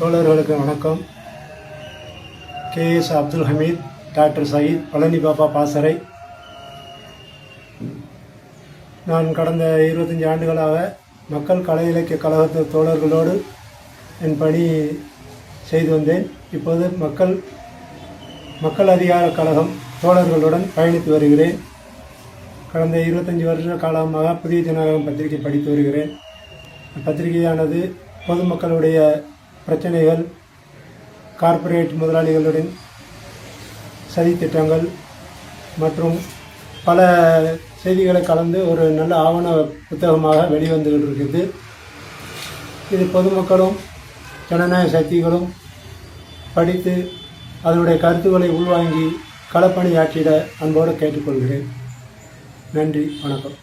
தோழர்களுக்கு வணக்கம். K. S. Abdul Hameed doctor Sayeed Palani Baba பாசறை. நான் கடந்த இருபத்தஞ்சி ஆண்டுகளாக மக்கள் கலை இலக்கிய கழகத்து தோழர்களோடு என் பணி செய்து வந்தேன். இப்போது மக்கள் மக்கள் அதிகார கழகம் தோழர்களுடன் பயணித்து வருகிறேன். கடந்த இருபத்தஞ்சி வருஷ காலமாக புதிய ஜனநாயகம் பத்திரிகை படித்து வருகிறேன். பத்திரிகையானது பொதுமக்களுடைய பிரச்சனைகள் கார்ப்பரேட் முதலாளிகளுடன் சதித்திட்டங்கள் மற்றும் பல செய்திகளை கலந்து ஒரு நல்ல ஆவண புத்தகமாக வெளிவந்துகிட்டு இருக்குது இது பொதுமக்களும் ஜனநாயக சக்திகளும் படித்து அதனுடைய கருத்துக்களை உள்வாங்கி களப்பணியாற்றிட அன்போடு கேட்டுக்கொள்கிறேன். நன்றி வணக்கம்.